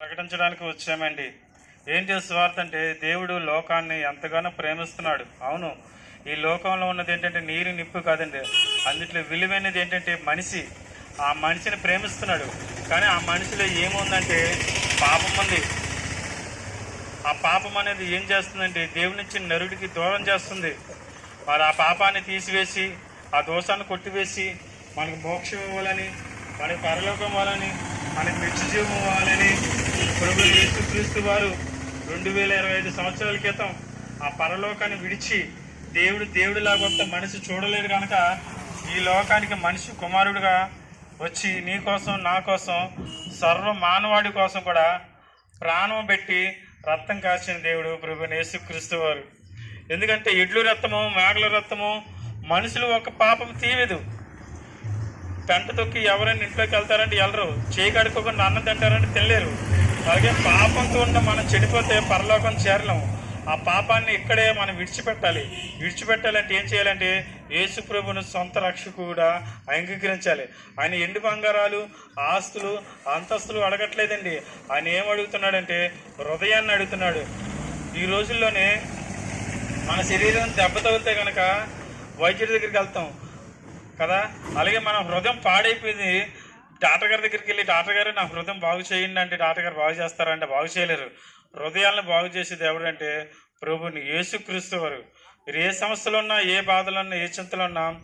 ప్రకటించడానికి వచ్చామండి. ఏంటి స్వార్థ అంటే దేవుడు లోకాన్ని ఎంతగానో ప్రేమిస్తున్నాడు. అవును ఈ లోకంలో ఉన్నది ఏంటంటే నీరు నిప్పు కాదండి. అందుట్లో విలువైనది ఏంటంటే మనిషి. ఆ మనిషిని ప్రేమిస్తున్నాడు. కానీ ఆ మనిషిలో ఏముందంటే పాపం ఉంది. ఆ పాపం అనేది ఏం చేస్తుందంటే దేవుని నుంచి నరుడికి దూరం చేస్తుంది. మరి ఆ పాపాన్ని తీసివేసి ఆ దోషాన్ని కొట్టివేసి మనకు మోక్షం ఇవ్వాలని మనకి పరలోకం ఇవ్వాలని మనకి నిత్య జీవం ఇవ్వాలని ప్రభు యేసుక్రీస్తు వారు రెండు వేల ఇరవై ఐదు సంవత్సరాల క్రితం ఆ పరలోకాన్ని విడిచి దేవుడు దేవుడిలాగా కొంత మనిషి చూడలేదు కనుక ఈ లోకానికి మనిషి కుమారుడుగా వచ్చి నీ కోసం నా కోసం సర్వ మానవాడి కోసం కూడా ప్రాణం పెట్టి రక్తం కాచిన దేవుడు ప్రభు యేసుక్రీస్తు వారు. ఎందుకంటే ఎడ్లు రక్తము మేకల రక్తము మనుషులు ఒక పాపం తీయదు పెంట తొక్కి ఎవరైనా ఇంట్లోకి వెళ్తారంటే వెళ్ళరు చేయి కడుక్కోకుండా అన్నం తింటారంటే తినలేరు. అలాగే పాపంతో ఉన్న మనం చెడిపోతే పరలోకం చేరలేము. ఆ పాపాన్ని ఇక్కడే మనం విడిచిపెట్టాలి. విడిచిపెట్టాలంటే ఏం చేయాలంటే యేసు సొంత సొంత రక్షకుడా అంగీకరించాలి. ఆయన ఎండు బంగారాలు ఆస్తులు అంతస్తులు అడగట్లేదండి. ఆయన ఏం అడుగుతున్నాడంటే హృదయాన్ని అడుగుతున్నాడు. ఈ రోజుల్లోనే మన శరీరం దెబ్బ తగిలితే కనుక వైద్యుడి దగ్గరికి వెళ్తాం కదా? అలాగే మన హృదయం పాడైపోయింది. డాక్టర్ గారి దగ్గరికి వెళ్ళి డాక్టర్ గారు నా హృదయం బాగు చేయండి అంటే డాక్టర్ గారు బాగు చేస్తారంటే బాగు చేయలేరు. హృదయాలను బాగు చేసేది ఎవరంటే ప్రభుని యేసుక్రీస్తు వారు. మీరు ఏ సమస్యలు ఉన్నా ఏ బాధలు ఉన్నా ఏ చింతలు ఉన్నా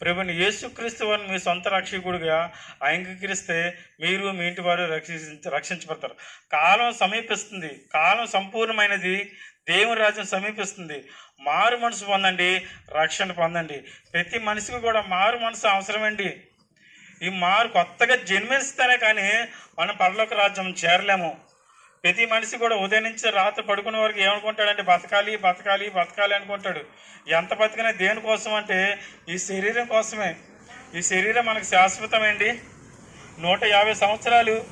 ప్రభుని యేసుక్రీస్తు వారిని మీ సొంత రక్షకుడిగా అంగీకరిస్తే మీరు మీ ఇంటి వారు రక్షించ రక్షించబడతారు. కాలం సమీపిస్తుంది. కాలం సంపూర్ణమైనది. దేవుని రాజ్యం సమీపిస్తుంది. మారు మనసు పొందండి. రక్షణ పొందండి. ప్రతి మనిషికి కూడా మారు మనసు అవసరమండి. ఈ మారు కొత్తగా జన్మిస్తేనే కానీ మనం పరలోక రాజ్యం చేరలేము. ప్రతి మనిషి కూడా ఉదయం నుంచి రాత్రి పడుకునే వరకు ఏమనుకుంటాడంటే బతకాలి బతకాలి బతకాలి అనుకుంటాడు. ఎంత బతికినా దేనికోసం అంటే ఈ శరీరం కోసమే. ఈ శరీరం మనకు శాశ్వతమండి నూట యాభై సంవత్సరాలు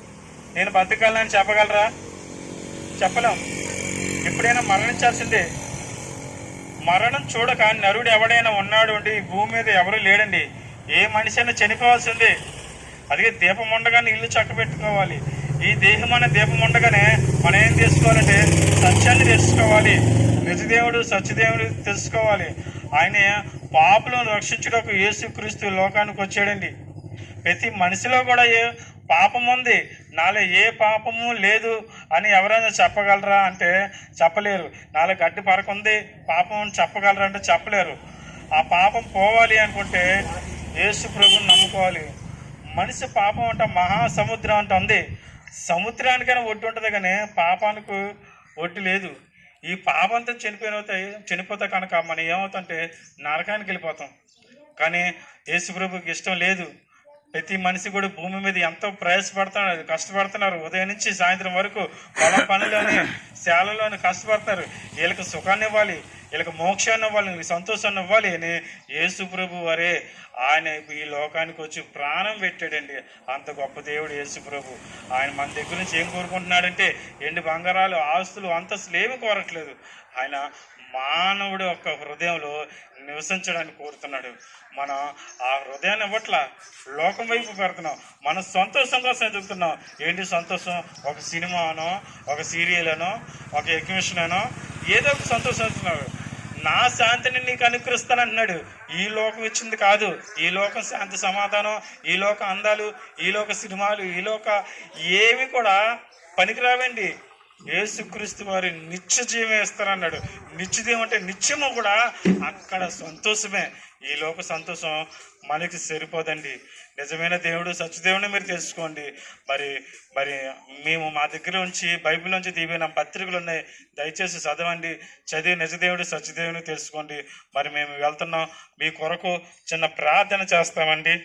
నేను బతకాలని చెప్పగలరా? చెప్పలేం. ఎప్పుడైనా మరణించాల్సిందే. మరణం చూడక నరుడు ఎవడైనా ఉన్నాడు అండి ఈ భూమి మీద ఎవరు లేడండి. ఏ మనిషి అయినా చనిపోవాల్సిందే అదే దీపం ఉండగానే ఇల్లు చక్క పెట్టుకోవాలి. ఈ దేహం అనే దీపం ఉండగానే మనం ఏం తెలుసుకోవాలంటే సత్యాన్ని తెలుసుకోవాలి. నిజదేవుడు సత్యదేవుడు తెలుసుకోవాలి. ఆయన పాపులను రక్షించడానికి యేసుక్రీస్తు లోకానికి వచ్చాడండి. ప్రతి మనిషిలో కూడా ఏ పాపం ఉంది? నాలో ఏ పాపము లేదు అని ఎవరైనా చెప్పగలరా అంటే చెప్పలేరు. నాలో గడ్డి పరకుంది పాపం అని చెప్పగలరా అంటే చెప్పలేరు. ఆ పాపం పోవాలి అనుకుంటే యేసు ప్రభుని నమ్ముకోవాలి. మనిషి పాపం అంటే మహాసముద్రం అంటే ఉంది. సముద్రానికైనా ఒడ్డు ఉంటుంది కానీ పాపానికి ఒడ్డు లేదు. ఈ పాపంతో చనిపోయినవుతాయి చనిపోతే కనుక మనం ఏమవుతుంటే నరకానికి వెళ్ళిపోతాం. కానీ యేసు ప్రభుకి ఇష్టం లేదు. ప్రతి మనిషి కూడా భూమి మీద ఎంతో ప్రయాసపడుతున్నారు కష్టపడుతున్నారు. ఉదయం నుంచి సాయంత్రం వరకు పొలం పనిలోని శాలలోని కష్టపడతారు వీళ్ళకి సుఖాన్ని ఇవ్వాలి. వీళ్ళకి మోక్షాన్ని ఇవ్వాలి వీళ్ళకి సంతోషాన్ని ఇవ్వాలి అని యేసు ప్రభు వారే ఆయన ఈ లోకానికి వచ్చి ప్రాణం పెట్టాడండి. అంత గొప్ప దేవుడు యేసు ప్రభు. ఆయన మన దగ్గర నుంచి ఏం కోరుకుంటున్నాడంటే ఎండు బంగారాలు ఆస్తులు అంతస్తులు ఏమి కోరట్లేదు. ఆయన మానవుడు యొక్క హృదయంలో నివసించడానికి కోరుతున్నాడు. మనం ఆ హృదయాన్ని ఇవ్వట్ల? లోకం వైపు పెడుతున్నాం. మన సంతోషం కోసం ఎదుగుతున్నాం ఏంటి సంతోషం? ఒక సినిమానో ఒక సీరియల్ అనో ఒక ఎగ్జిబిషన్ అనో ఏదో ఒక సంతోషం ఇస్తున్నాడు నా శాంతిని నీకు అనుకరిస్తానంటున్నాడు ఈ లోకం ఇచ్చింది కాదు. ఈ లోకం శాంతి సమాధానం ఈ లోక అందాలు ఈ లోక సినిమాలు ఈ లోక ఏవి కూడా పనికిరావండి. యేసుక్రీస్తు వారి నిత్య జీవం ఇస్తారన్నాడు నిత్య అంటే నిత్యము కూడా అక్కడ సంతోషమే. ఈ లోక సంతోషం మనకి సరిపోదండి. నిజమైన దేవుడు సత్యదేవుని మీరు తెలుసుకోండి. మరి మరి మేము మా దగ్గర ఉంచి బైబిల్ నుంచి తీపిన పత్రికలు ఉన్నాయి. దయచేసి చదవండి. చదివి నిజదేవుడు సత్యదేవుని తెలుసుకోండి. మరి మేము వెళ్తున్నాం. మీ కొరకు చిన్న ప్రార్థన చేస్తామండి.